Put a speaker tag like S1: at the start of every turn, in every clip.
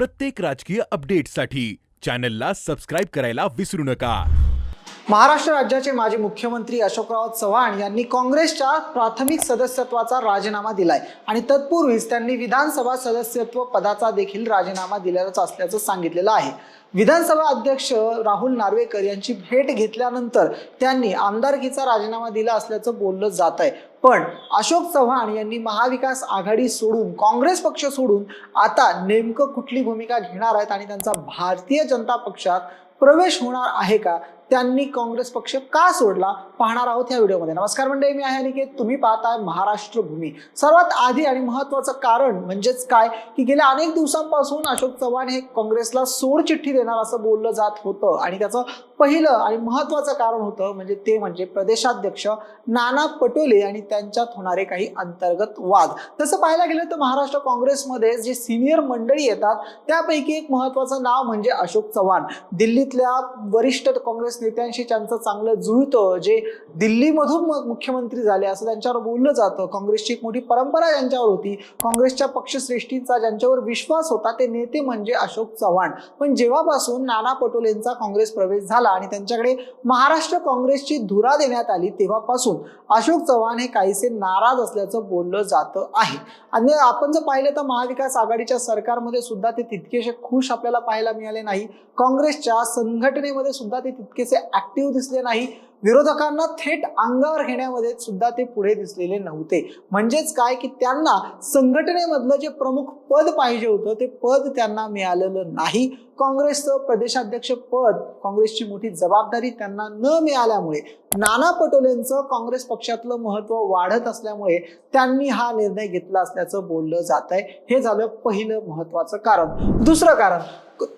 S1: प्रत्येक राजकीय अपडेटसाठी चॅनलला सबस्क्राईब करायला विसरू नका.
S2: महाराष्ट्र राज्याचे माजी मुख्यमंत्री अशोकराव चव्हाण यांनी काँग्रेसच्या प्राथमिक सदस्यत्वाचा राजीनामा दिलाय आणि तत्पूर्वीच त्यांनी विधानसभा सदस्यत्व पदाचा देखील राजीनामा दिलेलाच असल्याचं सांगितलेलं आहे. विधानसभा अध्यक्ष राहुल नार्वेकर यांची भेट घेतल्यानंतर त्यांनी आमदारकीचा राजीनामा दिला असल्याचं बोललं जात आहे पण अशोक चव्हाण यांनी महाविकास आघाडी सोडून काँग्रेस पक्ष सोडून आता नेमकं कुठली भूमिका घेणार आहेत आणि त्यांचा भारतीय जनता पक्षात प्रवेश होणार आहे का? त्यांनी काँग्रेस पक्ष का सोडला पाहणार आहोत या व्हिडिओमध्ये. नमस्कार मंडळी मी आहे अनिकेत. तुम्ही पाहताय महाराष्ट्र भूमी. सर्वात आधी आणि महत्वाचं कारण म्हणजेच काय? की गेल्या अनेक दिवसांपासून अशोक चव्हाण हे काँग्रेसला सोड चिठ्ठी देणार असं बोललं जात होतं. आणि त्याचं पहिलं आणि महत्वाचं कारण होतं म्हणजे ते म्हणजे प्रदेशाध्यक्ष नाना पटोले आणि त्यांच्यात होणारे काही अंतर्गत वाद. तसं पाहायला गेलं तर महाराष्ट्र काँग्रेसमध्ये जे सिनियर मंडळी येतात त्यापैकी एक महत्वाचं नाव म्हणजे अशोक चव्हाण. दिल्लीतल्या वरिष्ठ काँग्रेस नेत्यांशी त्यांचं चांगलं जुळतं जे दिल्लीमधून मुख्यमंत्री झाले असं त्यांच्यावर बोललं जातं. काँग्रेसची एक मोठी परंपरा ज्यांच्यावर होती. काँग्रेसच्या पक्षश्रेष्ठींचा ज्यांच्यावर विश्वास होता ते नेते म्हणजे अशोक चव्हाण. पण जेव्हापासून नाना पटोलेंचा काँग्रेस प्रवेश झाला आणि त्यांच्याकडे महाराष्ट्र काँग्रेसची धुरा देण्यात आली तेव्हापासून अशोक चव्हाण हे काहीसे नाराज असल्याचं बोललं जातं आहे. आणि आपण जर पाहिलं तर महाविकास आघाडीच्या सरकारमध्ये सुद्धा ते तितकेसे खुश आपल्याला पाहायला मिळाले नाही. काँग्रेसच्या संघटनेमध्ये सुद्धा ते तितकेसे ऍक्टिव्ह दिसले नाही. विरोधकांना थेट अंगावर घेण्यामध्ये सुद्धा ते पुढे दिसलेले नव्हते. म्हणजेच काय की त्यांना संघटनेमधलं जे प्रमुख पद पाहिजे होतं ते पद त्यांना मिळालेलं नाही. काँग्रेसचं प्रदेशाध्यक्ष पद काँग्रेसची मोठी जबाबदारी त्यांना न मिळाल्यामुळे नाना पटोलेंचं काँग्रेस पक्षातलं महत्त्व वाढत असल्यामुळे त्यांनी हा निर्णय घेतला असल्याचं बोललं जात आहे हे झालं पहिलं महत्वाचं कारण. दुसरं कारण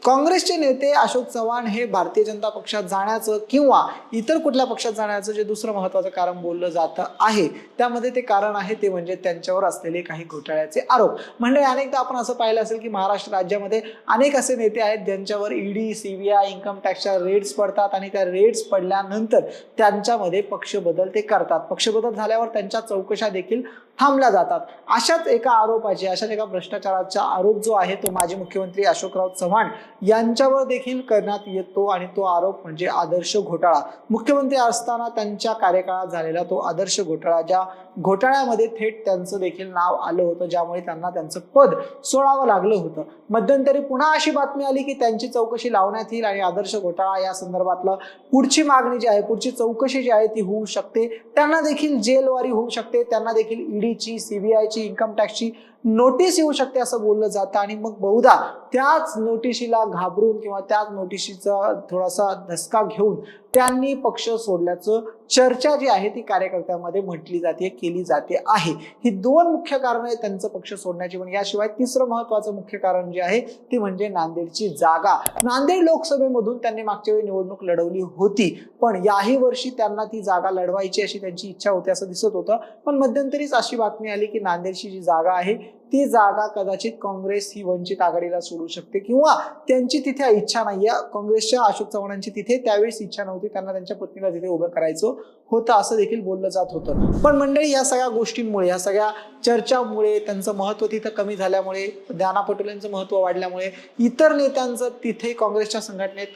S2: काँग्रेसचे नेते अशोक चव्हाण हे भारतीय जनता पक्षात जाण्याचं किंवा इतर कुठल्या पक्षात जाण्याचं जे दुसरं महत्वाचं कारण बोललं जातं आहे त्यामध्ये ते कारण आहे ते म्हणजे त्यांच्यावर असलेले काही घोटाळ्याचे आरोप. म्हणजे अनेकदा आपण असं पाहिलं असेल की महाराष्ट्र राज्यामध्ये अनेक असे नेते आहेत ज्यांच्यावर ईडी सीबीआय इन्कम टॅक्सच्या रेट्स पडतात आणि त्या रेट्स पडल्यानंतर त्यांच्यामध्ये पक्ष बदल ते करतात. पक्ष बदल झाल्यावर त्यांच्या चौकशा देखील थांबल्या जातात. अशाच एका आरोपाचे अशाच एका भ्रष्टाचाराचा आरोप जो आहे तो माजी मुख्यमंत्री अशोकराव चव्हाण यांच्यावर देखील करण्यात येतो आणि तो आरोप म्हणजे आदर्श घोटाळा. मुख्यमंत्री असताना त्यांच्या कार्यकाळात झालेला तो आदर्श घोटाळा ज्या घोटाळ्यामध्ये थेट त्यांचं देखील नाव आलं होतं ज्यामुळे त्यांना त्यांचं पद सोडावं लागलं होतं. मध्यंतरी पुन्हा अशी बातमी आली की त्यांची चौकशी लावण्यात येईल आणि आदर्श घोटाळा या संदर्भातलं पुढची मागणी जी आहे पुढची चौकशी जी आहे ती होऊ शकते. त्यांना देखील जेलवारी होऊ शकते. त्यांना देखील ईडीची सीबीआयची इन्कम टॅक्सची नोटीस येऊ शकते असं बोललं जातं आणि मग बहुधा त्याच नोटिशीला घाबरून किंवा त्याच नोटिशीचा थोडासा धसका घेऊन त्यांनी पक्ष सोडल्याचं चर्चा जी आहे ती कार्यकर्त्यांमध्ये म्हटली जाते केली जाते आहे. ही दोन मुख्य कारण आहेत त्यांचं पक्ष सोडण्याची. पण याशिवाय तिसरं महत्वाचं मुख्य कारण जे आहे ते म्हणजे नांदेडची जागा. नांदेड लोकसभेमधून त्यांनी मागच्या वेळी निवडणूक लढवली होती. पण याही वर्षी त्यांना ती जागा लढवायची अशी त्यांची इच्छा होती असं दिसत होतं. पण मध्यंतरीच अशी बातमी आली की नांदेडची जी जागा आहे ती जागा कदाचित काँग्रेस ही वंचित आघाडीला सोडू शकते किंवा त्यांची तिथे इच्छा नाही काँग्रेसच्या अशोक चव्हाणांची तिथे त्यावेळेस इच्छा नव्हती. त्यांना त्यांच्या पत्नीला तिथे उभं करायचं होतं असं देखील बोललं जात होतं. पण मंडळी या सगळ्या गोष्टींमुळे या सगळ्या चर्चामुळे त्यांचं महत्त्व तिथं कमी झाल्यामुळे नाना पटोलेंचं महत्त्व वाढल्यामुळे इतर नेत्यांचं तिथे काँग्रेसच्या संघटनेत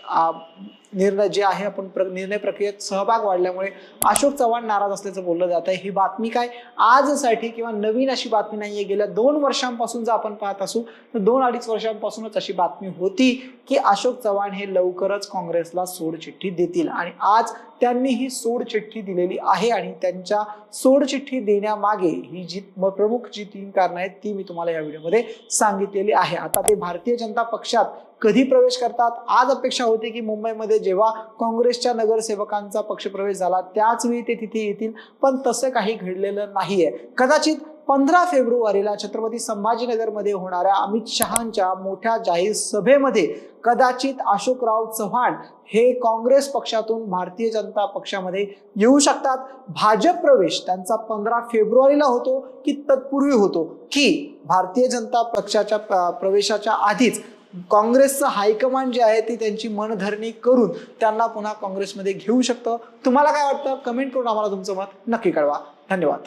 S2: निर्णय जे आहे आपण प्र निर्णय प्रक्रियेत सहभाग वाढल्यामुळे अशोक चव्हाण नाराज असल्याचं बोललं जात. आहे ही बातमी काय आजसाठी किंवा नवीन अशी बातमी नाही आहे गेल्या दोन वर्षांपासून जर आपण पाहत असू तर दोन अडीच वर्षांपासूनच अशी बातमी होती की अशोक चव्हाण हे लवकरच काँग्रेसला सोडचिठ्ठी देतील. आणि आज त्यांनी ही सोडचिठ्ठी दिलेली आहे आणि त्यांच्या सोडचिठ्ठी देण्यामागे ही जी प्रमुख जी तीन कारणं आहेत ती मी तुम्हाला या व्हिडिओमध्ये सांगितलेली आहे. आता ते भारतीय जनता पक्षात कधी प्रवेश करतात? आज अपेक्षा होती की मुंबईमध्ये जेव्हा काँग्रेसच्या नगरसेवकांचा पक्षप्रवेश झाला त्याच वेळी ते तिथे येतील पण तसं काही घडलेलं नाहीये. कदाचित पंधरा फेब्रुवारीला छत्रपती संभाजीनगरमध्ये होणाऱ्या अमित शहांच्या मोठ्या जाहीर सभेमध्ये कदाचित अशोकराव चव्हाण हे काँग्रेस पक्षातून भारतीय जनता पक्षामध्ये येऊ शकतात. भाजप प्रवेश त्यांचा पंधरा फेब्रुवारीला होतो की तत्पूर्वी होतो? की भारतीय जनता पक्षाच्या प्रवेशाच्या आधीच काँग्रेसचं हायकमांड जे आहे ती त्यांची मनधरणी करून त्यांना पुन्हा काँग्रेसमध्ये घेऊ शकतं. तुम्हाला काय वाटतं? कमेंट करून आम्हाला तुमचं मत नक्की कळवा. धन्यवाद.